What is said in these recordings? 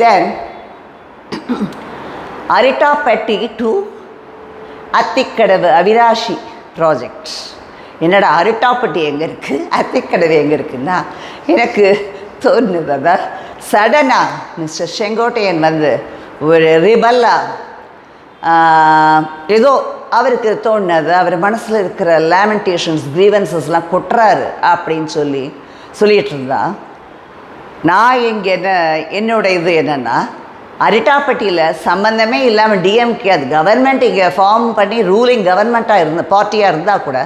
Then Arittapatti to Athikadavu Avinashi project என்னடா அரிட்டாப்பட்டி எங்கே இருக்குது அத்திக்கடவு எங்கே இருக்குன்னா எனக்கு தோணுது அதான் சடனாக மிஸ்டர் செங்கோட்டையன் வந்து ஒரு ரிபல்லா ஏதோ அவருக்கு தோணுது அவர் மனசில் இருக்கிற லேமெண்டேஷன்ஸ் க்ரீவன்சஸ்லாம் கொட்டுறாரு அப்படின்னு சொல்லி சொல்லிகிட்டு இருந்தான் நான் இங்கே என்ன என்னோட இது என்னென்னா அரிட்டாப்பட்டியில் சம்மந்தமே இல்லாமல் டிஎம்கே அது கவர்மெண்ட் இங்கே ஃபார்ம் பண்ணி ரூலிங் கவர்மெண்ட்டாக இருந்த பார்ட்டியாக இருந்தால் கூட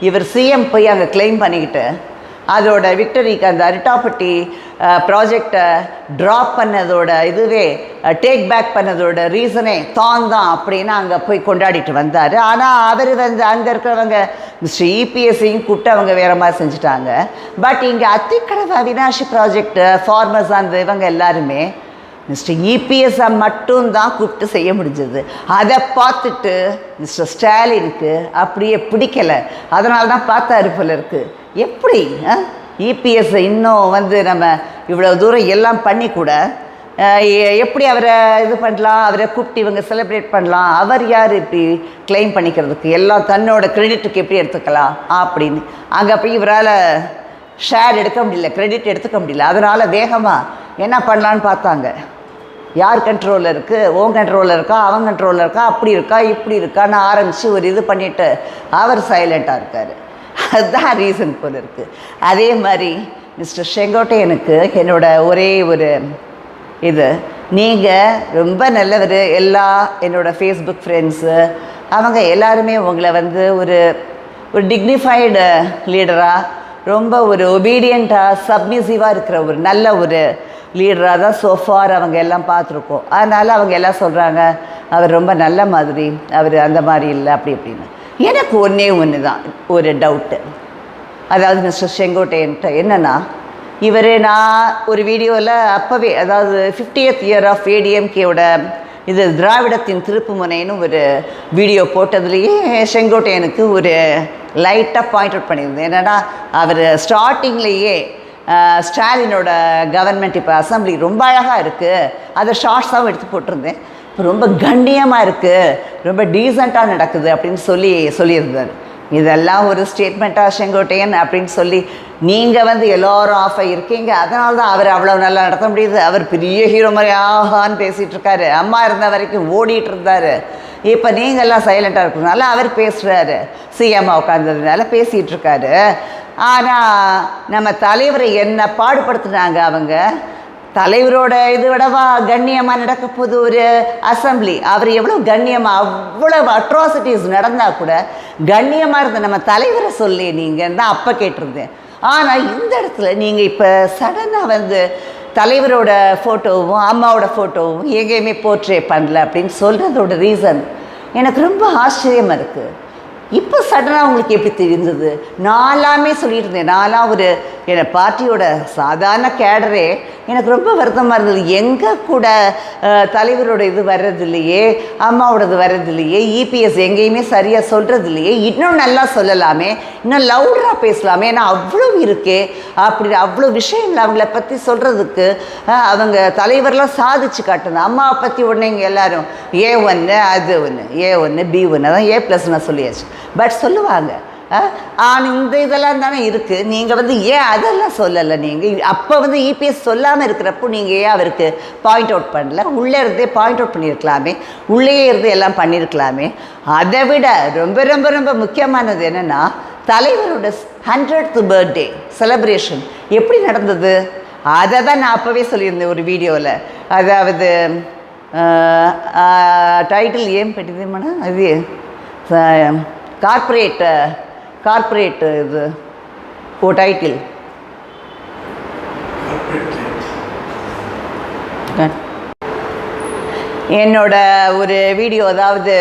இவர் சிஎம் போய் அங்கே கிளைம் பண்ணிக்கிட்டு அதோட விக்டரிக்கு அந்த அரிட்டாப்பட்டி ப்ராஜெக்டை ட்ராப் பண்ணதோட இதுவே டேக் பேக் பண்ணதோட ரீசனே தான் தான் அப்படின்னு அங்கே போய் கொண்டாடிட்டு வந்தார். ஆனால் அவர் வந்து அங்கே இருக்கிறவங்க மிஸ்டர் இபிஎஸ்சியும் கூப்பிட்டு அவங்க வேறு மாதிரி செஞ்சுட்டாங்க. பட் இங்கே அத்திக்கடவு அவினாஷி ப்ராஜெக்ட் ஃபார்மர்ஸ் அந்த இவங்க எல்லாருமே மிஸ்டர் இபிஎஸ்ஐ மட்டும்தான் கூப்பிட்டு செய்ய முடிஞ்சது. அதை பார்த்துட்டு மிஸ்டர் ஸ்டாலினுக்கு அப்படியே பிடிக்கலை. அதனால தான் பார்த்தாரு போல இருக்குது எப்படி இபிஎஸ் இன்னும் வந்து நம்ம இவ்வளோ தூரம் எல்லாம் பண்ணி கூட எப்படி அவரை இது பண்ணலாம் அவரை கூப்பிட்டு இவங்க செலிப்ரேட் பண்ணலாம் அவர் யார் இப்படி கிளைம் பண்ணிக்கிறதுக்கு எல்லாம் தன்னோட கிரெடிட்டுக்கு எப்படி எடுத்துக்கலாம் அப்படின்னு. அங்கே போய் இவரால் ஷேர் எடுக்க முடியல கிரெடிட் எடுத்துக்க முடியல. அதனால் வேகமாக என்ன பண்ணலான்னு பார்த்தாங்க. யார் கண்ட்ரோலில் இருக்குது ஓன் கண்ட்ரோலில் இருக்கா? அவன் கண்ட்ரோலில் இருக்கா? அப்படி இருக்கா? இப்படி இருக்கான்னு ஆரம்பித்து ஒரு இது பண்ணிவிட்டு அவர் சைலண்ட்டாக இருக்கார். அதுதான் ரீசன் போல இருக்குது அதே மாதிரி மிஸ்டர் செங்கோட்டையனுக்கு என்னோட ஒரே ஒரு இது நீங்கள் ரொம்ப நல்லவர் எல்லா என்னோடய ஃபேஸ்புக் ஃப்ரெண்ட்ஸு அவங்க எல்லாருமே உங்களை வந்து ஒரு ஒரு டிக்னிஃபைடு லீடராக ரொம்ப ஒரு ஒபீடியண்ட்டாக சப்மிசிவாக இருக்கிற ஒரு நல்ல ஒரு லீடராக தான் சோஃபார் அவங்க எல்லாம் பார்த்துருக்கோம். அதனால் அவங்க எல்லாம் சொல்கிறாங்க அவர் ரொம்ப நல்ல மாதிரி அவர் அந்த மாதிரி இல்லை அப்படி இப்படின்னு. எனக்கு ஒன்றே ஒன்று தான் ஒரு டவுட்டு அதாவது மிஸ்டர் செங்கோட்டையன்ட்ட என்னென்னா இவர் நான் ஒரு வீடியோவில் அப்போவே அதாவது ஃபிஃப்டியத் இயர் ஆஃப் ஏடிஎம்கேவோட இது திராவிடத்தின் திருப்புமுனைன்னு ஒரு வீடியோ போட்டதுலேயே செங்கோட்டையனுக்கு ஒரு லைட்டாக பாயிண்ட் அவுட் பண்ணியிருந்தேன். என்னென்னா அவர் ஸ்டார்டிங்லேயே ஸ்டாலினோட கவர்மெண்ட் இப்போ அசம்பிளி ரொம்ப அழகாக இருக்குது அதை ஷார்ட்ஸாகவும் எடுத்து போட்டிருந்தேன். ரொம்ப கண்ணியமாக இருக்குது ரொம்ப டீசெண்டாக நடக்குது அப்படின்னு சொல்லி சொல்லியிருந்தார். இதெல்லாம் ஒரு ஸ்டேட்மெண்ட்டாக செங்கோட்டையன் அப்படின்னு சொல்லி நீங்கள் வந்து எல்லோரும் ஆஃப் இருக்கீங்க. அதனால தான் அவர் அவ்வளோ நல்லா நடத்த முடியுது. அவர் பெரிய ஹீரோ மாதிரி ஆஹான்னு பேசிகிட்டு இருக்காரு. அம்மா இருந்த வரைக்கும் ஓடிட்டு இருந்தார். இப்போ நீங்கள்லாம் சைலண்ட்டாக இருக்கிறதுனால அவர் பேசுகிறாரு சிஎம்மா உட்காந்ததுனால பேசிகிட்டு இருக்காரு. ஆனால் நம்ம தலைவரை என்ன பாடுபடுத்துனாங்க அவங்க? தலைவரோட இது விடவா கண்ணியமாக நடக்க போது ஒரு அசம்பிளி. அவர் எவ்வளோ கண்ணியமாக அவ்வளோ அட்ராசிட்டிஸ் நடந்தால் கூட கண்ணியமாக இருந்த நம்ம தலைவரை சொல்லி நீங்கள் தான் அப்போ கேட்டிருந்தேன். ஆனால் இந்த இடத்துல நீங்கள் இப்போ சடனாக வந்து தலைவரோட ஃபோட்டோவும் அம்மாவோட ஃபோட்டோவும் எங்கேயுமே போர்ட்ரே பண்ணல அப்படின்னு சொல்கிறதோட ரீசன் எனக்கு ரொம்ப ஆச்சரியமாக இருக்குது இப்போ சடனாக உங்களுக்கு எப்படி தெரிஞ்சது நாலாமே சொல்லிட்டு இருந்தேன் நாலாம் ஒரு என் பார்ட்டியோட சாதாரண கேடரே. எனக்கு ரொம்ப வருத்தமாக இருந்தது. எங்கே கூட தலைவரோட இது வர்றதில்லையே அம்மாவோடது வர்றதில்லையே இபிஎஸ் எங்கேயுமே சரியாக சொல்கிறதில்லையே இன்னும் நல்லா சொல்லலாமே. இன்னும் லவுடராக பேசலாமே. ஏன்னா அவ்வளோ இருக்கே. அப்படி அவ்வளோ விஷயங்கள் அவங்கள பற்றி சொல்கிறதுக்கு அவங்க தலைவர்லாம் சாதிச்சு காட்டுது அம்மாவை பற்றி உடனே இங்கே எல்லோரும். ஏ ஒன்று அது ஒன்று ஏ ஒன்று பி ஒன்று அதான் ஏ ப்ளஸ் நான் சொல்லியாச்சு. பட் சொல்லுவாங்க ஆண் இந்த இதெல்லாம் தானே இருக்குது நீங்கள் வந்து ஏன் அதெல்லாம் சொல்லலை நீங்கள் அப்போ வந்து இபிஎஸ் சொல்லாமல் இருக்கிறப்போ நீங்கள் ஏன் அவருக்கு பாயிண்ட் அவுட் பண்ணல? உள்ளே இருந்தே பாயிண்ட் அவுட் பண்ணியிருக்கலாமே. உள்ளேயே இருந்து எல்லாம் பண்ணியிருக்கலாமே. அதை விட ரொம்ப ரொம்ப ரொம்ப முக்கியமானது என்னென்னா தலைவரோட ஹண்ட்ரட் பர்த்டே செலப்ரேஷன் எப்படி நடந்தது? அதை தான் நான் அப்போவே சொல்லியிருந்தேன் ஒரு வீடியோவில் அதாவது டைட்டில் ஏன் பெட்டிதுமானா அது கார்ப்பரேட் கார்ப்பரேட் இது ஓ டைட்டில். என்னோட ஒரு வீடியோ அதாவது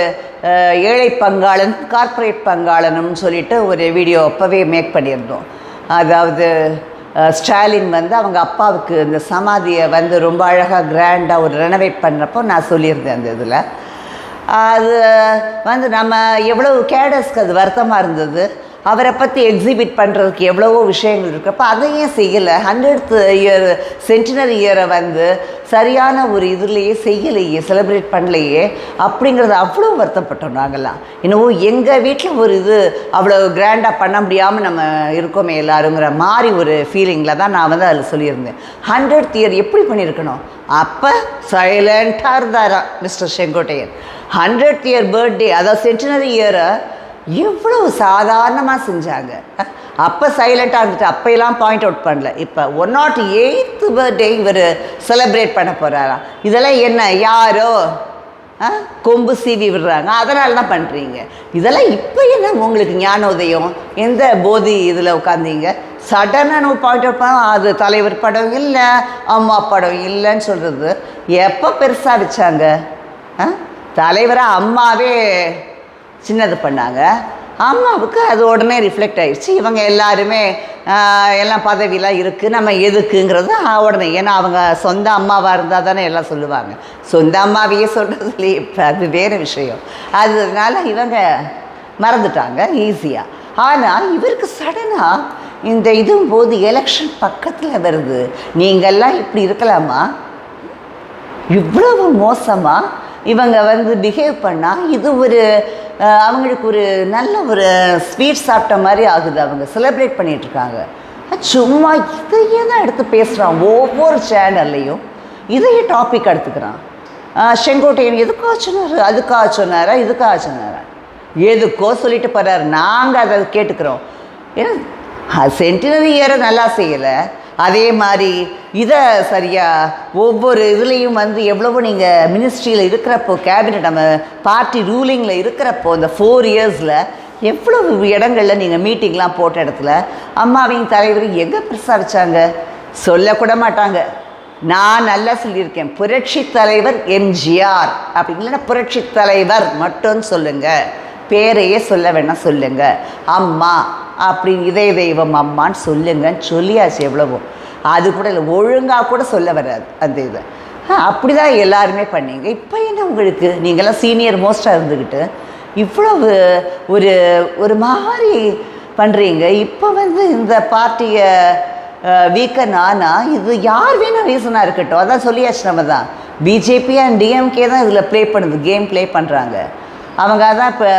ஏழை பங்காளன் கார்ப்பரேட் பங்காளனும்னு சொல்லிட்டு ஒரு வீடியோ அப்போவே மேக் பண்ணியிருந்தோம். அதாவது ஸ்டாலின் வந்து அவங்க அப்பாவுக்கு இந்த சமாதியை வந்து ரொம்ப அழகாக கிராண்டாக ஒரு ரெனவேட் பண்ணுறப்போ நான் சொல்லியிருந்தேன் அந்த இதில். அது வந்து நம்ம எவ்வளவு கேடஸ்க்கு அது வருத்தமாக இருந்தது. அவரை பற்றி எக்ஸிபிட் பண்ணுறதுக்கு எவ்வளவோ விஷயங்கள் இருக்கு. அப்போ அதையும் செய்யலை? ஹண்ட்ரட் இயர் சென்டினரி இயரை வந்து சரியான ஒரு இதுலேயே செய்யலையே செலிப்ரேட் பண்ணலையே அப்படிங்கிறது அவ்வளோ வருத்தப்பட்டோம் நாங்கள்லாம் இன்னமும் எங்கள் வீட்டில் ஒரு இது அவ்வளோ கிராண்டாக பண்ண முடியாமல் நம்ம இருக்கோமே எல்லாருங்கிற மாதிரி ஒரு ஃபீலிங்கில் தான் நான் வந்து அதில் சொல்லியிருந்தேன். ஹண்ட்ரட் இயர் எப்படி பண்ணியிருக்கணும்? அப்போ சைலண்ட்டாக இருந்தாரா mister Sengottaiyan. Hundred year birthday அதாவது சென்டினரி இயரை எவ்வளவு சாதாரணமாக செஞ்சாங்க. அப்போ சைலண்ட்டாக இருந்துட்டு அப்போயெல்லாம் பாயிண்ட் அவுட் பண்ணல. இப்போ ஒன் நாட் எயித்து பர்த்டே இவர் செலிப்ரேட் பண்ண போகிறாராம் இதெல்லாம் என்ன யாரோ ஆ கொம்பு சீவி விடுறாங்க. அதனால தான் பண்ணுறீங்க இதெல்லாம் இப்போ என்ன உங்களுக்கு ஞானோதயம்? எந்த போதி இதில் உட்காந்தீங்க சடனாக நம்ம பாயிண்ட் அவுட் பண்ண அது தலைவர் படம் இல்லை அம்மா படம் இல்லைன்னு சொல்கிறது எப்போ பெருசாக வச்சாங்க? ஆ? தலைவராக அம்மாவே சின்னது பண்ணாங்க. அம்மாவுக்கு அது உடனே ரிஃப்ளெக்ட் ஆயிடுச்சு. இவங்க எல்லாருமே எல்லாம் பதவியெலாம் இருக்குது நம்ம எதுக்குங்கிறது உடனே. ஏன்னா அவங்க சொந்த அம்மாவாக இருந்தால் தானே எல்லாம் சொல்லுவாங்க. சொந்த அம்மாவையே சொல்கிறதுலையே இப்போ அது வேறு விஷயம். அதனால இவங்க மறந்துட்டாங்க ஈஸியாக ஆனால் இவருக்கு சடனாக இந்த இதுவும் போது எலெக்ஷன் பக்கத்தில் வருது. நீங்கள்லாம் இப்படி இருக்கலாமா? இவ்வளவு மோசமாக இவங்க வந்து பிஹேவ் பண்ணால் இது ஒரு அவங்களுக்கு ஒரு நல்ல ஒரு ஸ்வீட் சாப்பிட்ட மாதிரி ஆகுது அவங்க செலிப்ரேட் பண்ணிகிட்ருக்காங்க சும்மா இதையே தான் எடுத்து பேசுகிறான் ஒவ்வொரு சேனல்லையும் இதையே டாபிக் எடுத்துக்கிறான். செங்கோட்டையன் எதுக்காக சொன்னார்? அதுக்காக சொன்னாரா? இதுக்காக சொன்னாரா? எதுக்கோ சொல்லிட்டு போகிறாரு நாங்கள் அதை கேட்டுக்கிறோம். ஏன்னா சென்டினரி இயரை நல்லா செய்யலை. அதே மாதிரி இதை சரியாக ஒவ்வொரு இதுலேயும் வந்து எவ்வளவோ நீங்கள் மினிஸ்ட்ரியில் இருக்கிறப்போ கேபினட் நம்ம பார்ட்டி ரூலிங்கில் இருக்கிறப்போ இந்த ஃபோர் இயர்ஸில் எவ்வளவு இடங்களில் நீங்கள் மீட்டிங்லாம் போட்ட இடத்துல அம்மாவின் தலைவர் எங்கே பிரசாரித்தாங்க சொல்லக்கூட மாட்டாங்க. நான் நல்லா சொல்லியிருக்கேன். புரட்சி தலைவர் எம்ஜிஆர் அப்படி இல்லைன்னா புரட்சி தலைவர் மட்டும் சொல்லுங்கள் பேரையே சொல்ல வேணாம் சொல்லுங்கள் அம்மா அப்படி இதய தெய்வம் அம்மான்னு சொல்லுங்கன்னு சொல்லியாச்சு எவ்வளவோ. அது கூட இல்லை ஒழுங்காக கூட சொல்ல வராது அந்த இதை. அப்படி தான் எல்லாருமே பண்ணீங்க. இப்போ என்ன உங்களுக்கு? நீங்களாம் சீனியர் மோஸ்ட்டாக இருந்துக்கிட்டு இவ்வளவு ஒரு ஒரு மாதிரி பண்ணுறீங்க இப்போ வந்து இந்த பார்ட்டியை வீக்கன் ஆனால் இது யார் வேணும் ரீசனாக இருக்கட்டும். அதான் சொல்லியாச்சு நம்ம தான். பிஜேபி அண்ட் டிஎம்கே தான் இதில் ப்ளே பண்ணுது கேம் ப்ளே பண்ணுறாங்க அவங்க அதான் இப்போ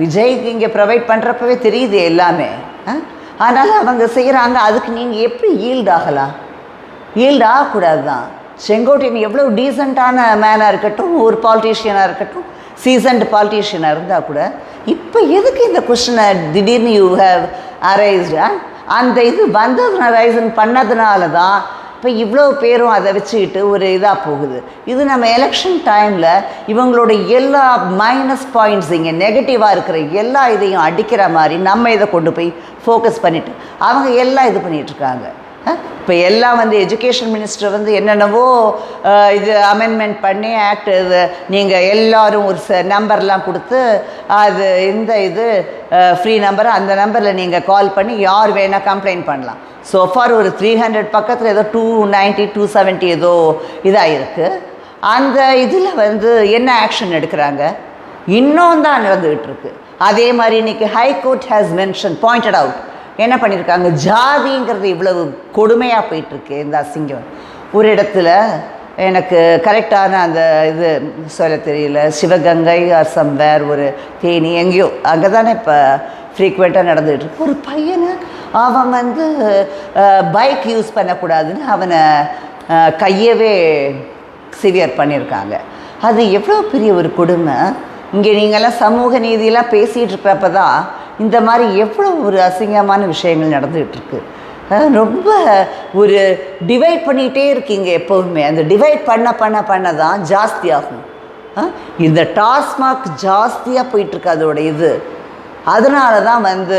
விஜய்க்கு இங்கே ப்ரொவைட் பண்ணுறப்பவே தெரியுது எல்லாமே அதனால் அவங்க செய்கிறாங்க அதுக்கு நீங்கள் எப்படி ஈல்ட் ஆகலாம்? ஈல்ட் ஆகக்கூடாது தான் செங்கோட்டையன் எவ்வளோ டீசெண்டான மேனாக இருக்கட்டும் ஒரு பாலிட்டிஷியனாக இருக்கட்டும் சீசன்டு பாலிட்டிஷியனாக இருந்தால் கூட இப்போ எதுக்கு இந்த கொஷினை திடீர்னு யூ ஹேவ் அரைஸ்டா அந்த இது வந்ததுனால ரைசன் பண்ணதுனால தான் இப்போ இவ்வளோ பேரும் அதை வச்சுக்கிட்டு ஒரு இதாக போகுது. இது நம்ம எலெக்ஷன் டைமில் இவங்களோட எல்லா மைனஸ் பாயிண்ட்ஸ் இங்கே நெகட்டிவாக இருக்கிற எல்லா இதையும் அடிக்கிற மாதிரி நம்ம இதை கொண்டு போய் ஃபோக்கஸ் பண்ணிவிட்டு அவங்க எல்லாம் இது பண்ணிகிட்ருக்காங்க இப்போ எல்லாம் வந்து எஜுகேஷன் மினிஸ்டர் வந்து என்னென்னவோ இது அமெண்ட்மெண்ட் பண்ணி ஆக்ட் இது நீங்கள் எல்லாரும் ஒரு ச நம்பர்லாம் கொடுத்து அது இந்த இது ஃப்ரீ நம்பர் அந்த நம்பரில் நீங்கள் கால் பண்ணி யார் வேணால் கம்ப்ளைண்ட் பண்ணலாம். ஸோ ஃபார் ஒரு த்ரீ ஹண்ட்ரட் பக்கத்தில் ஏதோ டூ நைன்ட்டி டூ செவன்ட்டி ஏதோ இதாக இருக்குது அந்த இதில் வந்து என்ன ஆக்ஷன் எடுக்கிறாங்க? இன்னும் தான் நடந்துகிட்டு இருக்கு. அதே மாதிரி இன்றைக்கி high court has mention pointed out என்ன பண்ணியிருக்காங்க ஜாதிங்கிறது இவ்வளவு கொடுமையாக போயிட்டுருக்கு இந்த அசிங்கம். ஒரு இடத்துல எனக்கு கரெக்டான அந்த இது சொல்ல தெரியல சிவகங்கை ஆர் சம்வேர் ஒரு தேனி எங்கேயோ அங்கே தானே இப்போ ஃப்ரீக்வெண்ட்டாக நடந்துகிட்டு இருக்கு. ஒரு பையனை அவன் வந்து பைக் யூஸ் பண்ணக்கூடாதுன்னு அவனை கையவே சிவியர் பண்ணியிருக்காங்க அது எவ்வளோ பெரிய ஒரு கொடுமை? இங்கே நீங்கள்லாம் சமூக நீதியெல்லாம் பேசிகிட்டு இருக்கிறப்ப தான் இந்த மாதிரி எவ்வளோ ஒரு அசிங்கமான விஷயங்கள் நடந்துகிட்டு இருக்குது ரொம்ப ஒரு டிவைட் பண்ணிகிட்டே இருக்கீங்க எப்போவுமே. அந்த டிவைட் பண்ண பண்ண பண்ண தான் ஜாஸ்தியாகும் இந்த டாஸ்மாக் ஜாஸ்தியாக போயிட்டுருக்கு அதோட இது. அதனால தான் வந்து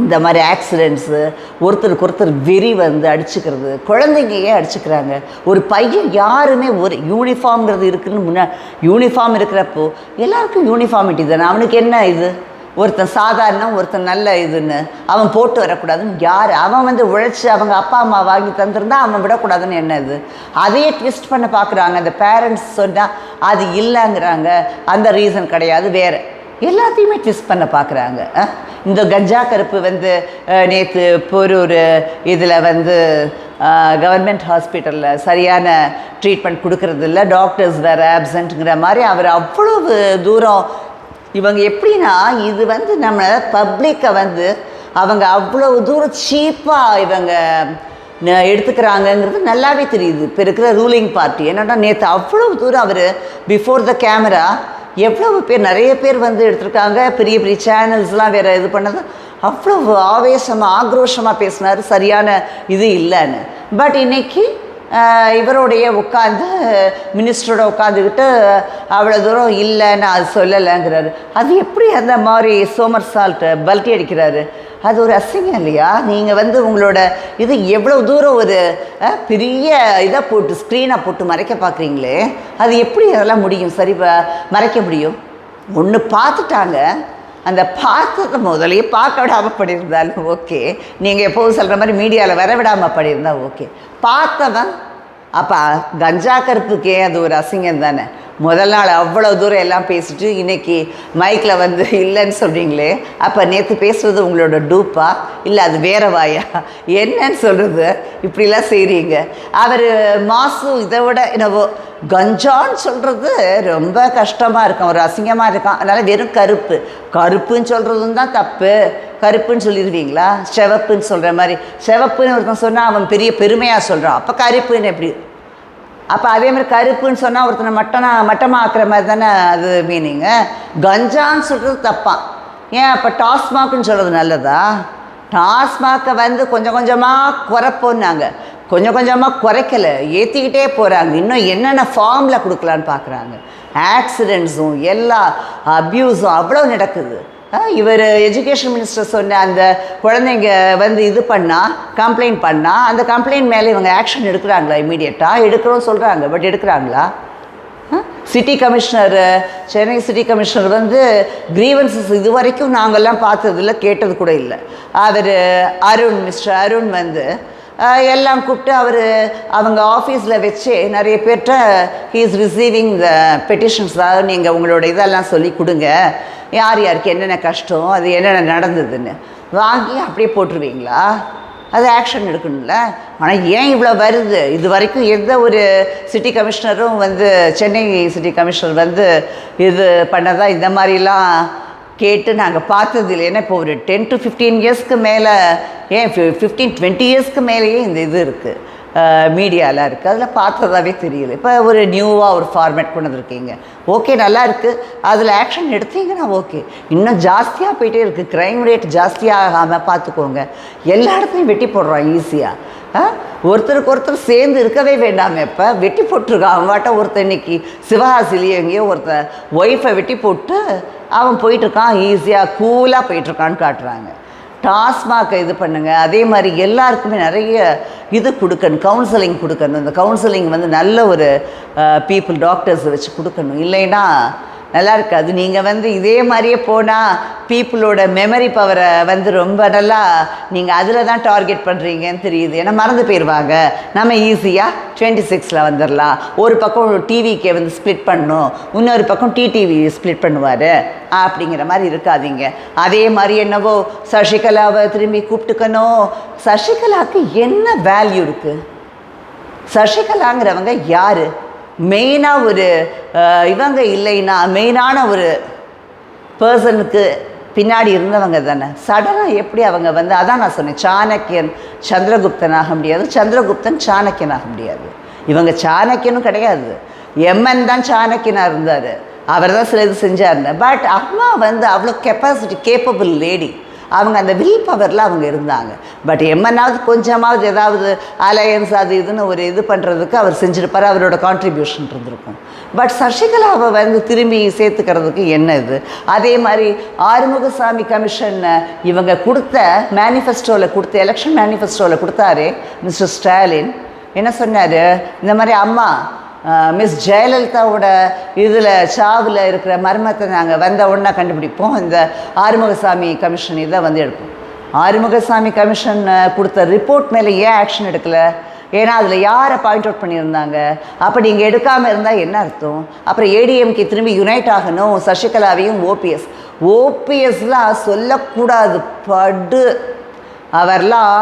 இந்த மாதிரி ஆக்சிடெண்ட்ஸு ஒருத்தருக்கு ஒருத்தர் வெறி வந்து அடிச்சுக்கிறது குழந்தைங்கயே அடிச்சுக்கிறாங்க. ஒரு பையன் யாருமே ஒரு யூனிஃபார்ம்ங்கிறது இருக்குதுன்னு முன்னா யூனிஃபார்ம் இருக்கிறப்போ எல்லாருக்கும் யூனிஃபார்மிட்டி தானே. அவனுக்கு என்ன இது? ஒருத்தன் சாதாரணம் ஒருத்தன் நல்ல இதுன்னு. அவன் போட்டு வரக்கூடாதுன்னு யார்? அவன் வந்து உழைச்சி அவங்க அப்பா அம்மா வாங்கி தந்திருந்தா அவன் விடக்கூடாதுன்னு என்ன இது? அதையே ட்விஸ்ட் பண்ண பார்க்குறாங்க அந்த பேரண்ட்ஸ் சொன்னால் அது இல்லைங்கிறாங்க. அந்த ரீசன் கிடையாது வேறு. எல்லாத்தையுமே ட்விஸ்ட் பண்ண பார்க்குறாங்க இந்த கஞ்சா கருப்பு வந்து நேற்று போரூர் இதில் வந்து கவர்மெண்ட் ஹாஸ்பிட்டலில் சரியான ட்ரீட்மெண்ட் கொடுக்கறது இல்லை டாக்டர்ஸ் வேறு ஆப்சண்ட்டுங்கிற மாதிரி அவர் அவ்வளவு தூரம் இவங்க எப்படின்னா இது வந்து நம்ம பப்ளிக்கை வந்து அவங்க அவ்வளவு தூரம் சீப்பாக இவங்க எடுத்துக்கிறாங்கங்கிறது நல்லாவே தெரியுது. இப்போ இருக்கிற ரூலிங் பார்ட்டி என்னன்னா நேற்று அவ்வளோ தூரம் அவர் பிஃபோர் த கேமரா எவ்வளவு பேர் நிறைய பேர் வந்து எடுத்திருக்காங்க. பெரிய பெரிய சேனல்ஸ்லாம் வேறு இது பண்ணது. அவ்வளோ ஆவேசமாக ஆக்ரோஷமாக பேசினார். சரியான இது இல்லைன்னு. பட் இன்னைக்கு இவரோடைய உட்காந்து மினிஸ்டரோட உட்காந்துக்கிட்டு அவ்வளோ தூரம் இல்லை நான் அது சொல்லலைங்கிறாரு. அது எப்படி அந்த மாதிரி சோமர் சால்ட்டு பல்ட்டி அடிக்கிறாரு? அது ஒரு அசிங்கம் இல்லையா? நீங்கள் வந்து உங்களோட இது எவ்வளோ தூரம் ஒரு பெரிய இதை போட்டு ஸ்க்ரீனை போட்டு மறைக்க பார்க்குறீங்களே? அது எப்படி அதெல்லாம் முடியும்? சரி மறைக்க முடியும்? ஒன்று பார்த்துட்டாங்க. அந்த பார்த்தது முதலையே பார்க்க விடாமல் பண்ணியிருந்தாலும் ஓகே. நீங்கள் எப்போதும் சொல்கிற மாதிரி மீடியாவில் வர விடாமல் பண்ணியிருந்தா ஓகே. பார்த்தவன் அப்போ கஞ்சா கருப்புக்கே அது ஒரு அசிங்கம் தானே. முதல் நாள் அவ்வளோ தூரம் எல்லாம் பேசிட்டு இன்னைக்கு மைக்கில் வந்து இல்லைன்னு சொல்கிறீங்களே அப்போ நேற்று பேசுறது உங்களோட டூப்பா? இல்லை அது வேற வாயா? என்னன்னு சொல்கிறது இப்படிலாம் செய்கிறீங்க அவர் மாசு இதை விட என்னவோ கஞ்சான்னு சொல்கிறது ரொம்ப கஷ்டமாக இருக்கும். ஒரு அசிங்கமாக இருக்கும் அதனால் வெறும் கருப்பு. கருப்புன்னு சொல்கிறதும் தான் தப்பு. கருப்புன்னு சொல்லிடுவீங்களா? சிவப்புன்னு சொல்கிற மாதிரி. செவப்புன்னு ஒருத்தன் சொன்னால் அவன் பெரிய பெருமையாக சொல்கிறான் அப்போ கருப்புன்னு எப்படி? அப்போ அதே மாதிரி கருப்புன்னு சொன்னால் ஒருத்தனை மட்டனா மட்டமாக்குற மாதிரி தானே அது மீனிங்கு கஞ்சான்னு சொல்கிறது தப்பான் ஏன் அப்போ டாஸ்மாக்னு சொல்கிறது நல்லதா? டாஸ்மாக்கை வந்து கொஞ்சம் கொஞ்சமாக குறைப்போன்னாங்க. கொஞ்சம் கொஞ்சமாக குறைக்கல. ஏற்றிக்கிட்டே போகிறாங்க இன்னும் என்னென்ன ஃபார்மில் கொடுக்கலான்னு பார்க்குறாங்க ஆக்சிடெண்ட்ஸும் எல்லா அப்யூஸும் அவ்வளோ நடக்குது. இவர் எஜுகேஷன் மினிஸ்டர் சொன்ன அந்த குழந்தைங்க வந்து இது பண்ணால் கம்ப்ளைண்ட் பண்ணால் அந்த கம்ப்ளைண்ட் மேலே இவங்க ஆக்ஷன் எடுக்கிறாங்களா இமீடியட்டாக எடுக்கிறோம் சொல்கிறாங்க but எடுக்கிறாங்களா? City commissioner Chennai city commissioner வந்து கிரீவன்சஸ் இது வரைக்கும் நாங்கள்லாம் பார்த்ததில்ல கேட்டது கூட இல்லை. அவர் அருண் மிஸ்டர் அருண் வந்து எல்லாம் கூப்பிட்டு அவர் அவங்க ஆஃபீஸில் வச்சு நிறைய பேர்கிட்ட he is receiving the petitions அதாவது நீங்கள் உங்களோட இதெல்லாம் சொல்லி கொடுங்க. யார் யாருக்கு என்னென்ன கஷ்டம் அது என்னென்ன நடந்ததுன்னு. வாங்கி அப்படியே போட்டுருவீங்களா? அது ஆக்ஷன் எடுக்கணும்ல. ஆனால் ஏன் இவ்வளோ வருது? இது வரைக்கும் எந்த ஒரு சிட்டி கமிஷனரும் வந்து சென்னை சிட்டி கமிஷனர் வந்து இது பண்ணதா? இந்த மாதிரிலாம் கேட்டு நாங்கள் பார்த்தது இல்லைன்னா இப்போ ஒரு டென் டு ஃபிஃப்டீன் இயர்ஸ்க்கு மேலே ஏன் ஃபிஃப்டீன் டுவெண்ட்டி இயர்ஸ்க்கு மேலேயே இந்த இது இருக்குது மீடியாலாம் இருக்குது அதில் பார்த்ததாவே தெரியல இப்போ ஒரு நியூவாக ஒரு ஃபார்மேட் கொண்டு வந்திருக்கீங்க. ஓகே நல்லா இருக்குது அதில் ஆக்ஷன் எடுத்தீங்கன்னா ஓகே இன்னும் ஜாஸ்தியாக போயிட்டே இருக்குது க்ரைம் ரேட் ஜாஸ்தியாகாமல் பார்த்துக்கோங்க. எல்லா இடத்துலையும் வெட்டி போடுறான் ஈஸியாக ஒருத்தருக்கு ஒருத்தர் சேர்ந்து இருக்கவே வேண்டாமே இப்போ வெட்டி போட்டிருக்கான். அவன் வாட்ட ஒருத்தன் இன்னைக்கு சிவகாசிலேயே எங்கேயோ ஒருத்தன் ஒய்ஃபை வெட்டி போட்டு அவன் போயிட்டுருக்கான் ஈஸியாக கூலாக போயிட்டுருக்கான்னு காட்டுறாங்க. டாஸ்மாகை இது பண்ணுங்க. அதே மாதிரி எல்லாருக்குமே நிறைய இது கொடுக்கணும் கவுன்சிலிங் கொடுக்கணும். இந்த கவுன்சிலிங் வந்து நல்ல ஒரு பீப்புள் டாக்டர்ஸ் வச்சு கொடுக்கணும். இல்லைன்னா நல்லா இருக்காது. நீங்கள் வந்து இதே மாதிரியே போனால் பீப்புளோட மெமரி பவரை வந்து ரொம்ப நல்லா நீங்கள் அதில் தான் டார்கெட் பண்ணுறீங்கன்னு தெரியுது. ஏன்னா மறந்து போயிடுவாங்க நம்ம ஈஸியாக டுவெண்ட்டி சிக்ஸில் வந்துடலாம் ஒரு பக்கம் டிவிக்கே வந்து ஸ்ப்ளிட் பண்ணும் இன்னொரு பக்கம் டிடிவி ஸ்ப்ளிட் பண்ணுவார். அப்படிங்கிற மாதிரி இருக்காதீங்க. அதே மாதிரி என்னவோ சசிகலாவை திரும்பி கூப்பிட்டுக்கணும். சசிகலாவுக்கு என்ன வேல்யூ இருக்குது சசிகலாங்கிறவங்க யார்? மெயினாக ஒரு இவங்க இல்லைன்னா மெயினான ஒரு பர்சனுக்கு பின்னாடி இருந்தவங்க தானே. சடனாக எப்படி அவங்க வந்து அதான் நான் சொன்னேன் சாணக்கியன் சந்திரகுப்தன் ஆக முடியாது. சந்திரகுப்தன் சாணக்கியன் ஆக முடியாது. இவங்க சாணக்கியனும் கிடையாது. எம்என் தான் சாணக்கியனாக இருந்தார். அவர் தான் சில இது செஞ்சார்னு பட் அம்மா வந்து அவ்வளோ கெப்பாசிட்டி கேப்பபிள் லேடி அவங்க அந்த வில் பவரில் அவங்க இருந்தாங்க. பட் எம்மனாவது கொஞ்சமாவது ஏதாவது அலையன்ஸ் அது இதுன்னு ஒரு இது பண்ணுறதுக்கு அவர் செஞ்சுருப்பார் அவரோட கான்ட்ரிபியூஷன் இருந்திருக்கும். பட் சசிகலாவை வந்து திரும்பி சேர்த்துக்கிறதுக்கு என்ன இது? அதே மாதிரி ஆறுமுகசாமி கமிஷன் இவங்க கொடுத்த மேனிஃபெஸ்டோவில் கொடுத்த எலெக்ஷன் மேனிஃபெஸ்டோவில் கொடுத்தாரு மிஸ்டர் ஸ்டாலின் என்ன சொன்னார்? இந்த மாதிரி அம்மா மிஸ் ஜெயலலிதாவோட இதில் சாவில் இருக்கிற மர்மத்தை நாங்கள் வந்த உடனே கண்டுபிடிப்போம். இந்த ஆறுமுகசாமி கமிஷன் இதை வந்து எடுப்போம். ஆறுமுகசாமி கமிஷன் கொடுத்த ரிப்போர்ட் மேலே ஏன் ஆக்ஷன் எடுக்கலை? ஏன்னா அதில் யாரை பாயிண்ட் அவுட் பண்ணியிருந்தாங்க? அப்போ நீங்கள் எடுக்காமல் இருந்தால் என்ன அர்த்தம்? அப்புறம் ஏடிஎம்கே திரும்பி யுனைட் ஆகணும். சசிகலாவையும் ஓபிஎஸ் ஓபிஎஸ்லாம் சொல்லக்கூடாது. படு. அவர்லாம்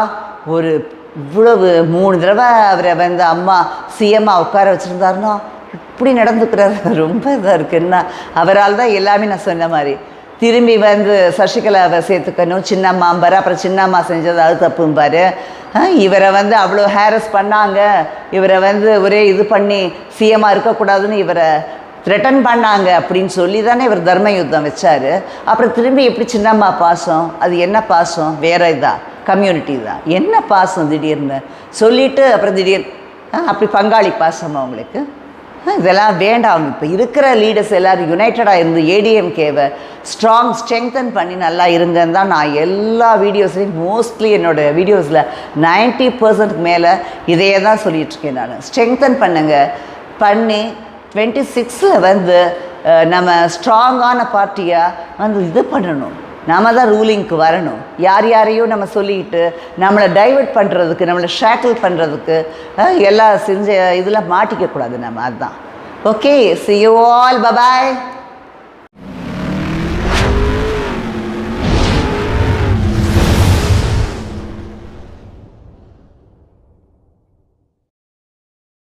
ஒரு இவ்வளவு மூணு தடவை அவரை வந்து அம்மா சிஎம்மா உட்கார வச்சுருந்தாருன்னா இப்படி நடந்துக்கிறாரு. ரொம்ப இதாக இருக்கு. என்ன? அவரால் தான் எல்லாமே நான் சொன்ன மாதிரி. திரும்பி வந்து சசிகலாவை சேர்த்துக்கணும். சின்னம்மா அப்புறம் சின்னம்மா செஞ்சது அது தப்பும்பார் இவரை வந்து அவ்வளோ ஹேரஸ் பண்ணாங்க. இவரை வந்து ஒரே இது பண்ணி சிஎம்மாக இருக்கக்கூடாதுன்னு இவரை த்ரெட்டன் பண்ணாங்க அப்படின்னு சொல்லி தானே இவர் தர்ம யுத்தம் வச்சார். அப்புறம் திரும்பி எப்படி சின்னம்மா பாசம்? அது என்ன பாசம்? வேற இதாக கம்யூனிட்டி தான். என்ன பாசம் திடீர்னு? சொல்லிட்டு அப்புறம் திடீர் ஆ, அப்படி பங்காளி பாசம் அவங்களுக்கு இதெல்லாம் வேண்டாம். இப்போ இருக்கிற லீடர்ஸ் எல்லாரும் யுனைட்டடாக இருந்து ஏடிஎம்கேவை ஸ்ட்ராங் ஸ்ட்ரெங்தன் பண்ணி நல்லா இருங்கன்னு தான் நான் எல்லா வீடியோஸ்லையும் மோஸ்ட்லி என்னோடய வீடியோஸில் 90% பர்சன்ட்க்கு மேலே இதையே தான் சொல்லிகிட்ருக்கேன் நான். ஸ்ட்ரெங்தன் பண்ணுங்க. பண்ணி டுவெண்ட்டி சிக்ஸில் வந்து நம்ம ஸ்ட்ராங்கான பார்ட்டியாக வந்து இது பண்ணணும். நம்ம தான் ரூலிங்க்கு வரணும். யார் யாரையும் நம்ம சொல்லிக்கிட்டு நம்மளை டைவர்ட் பண்ணுறதுக்கு நம்மளை ஷேக்கிள் பண்ணுறதுக்கு எல்லாம் செஞ்ச இதில் மாட்டிக்கக்கூடாது நம்ம. அதுதான். Okay see you all bye bye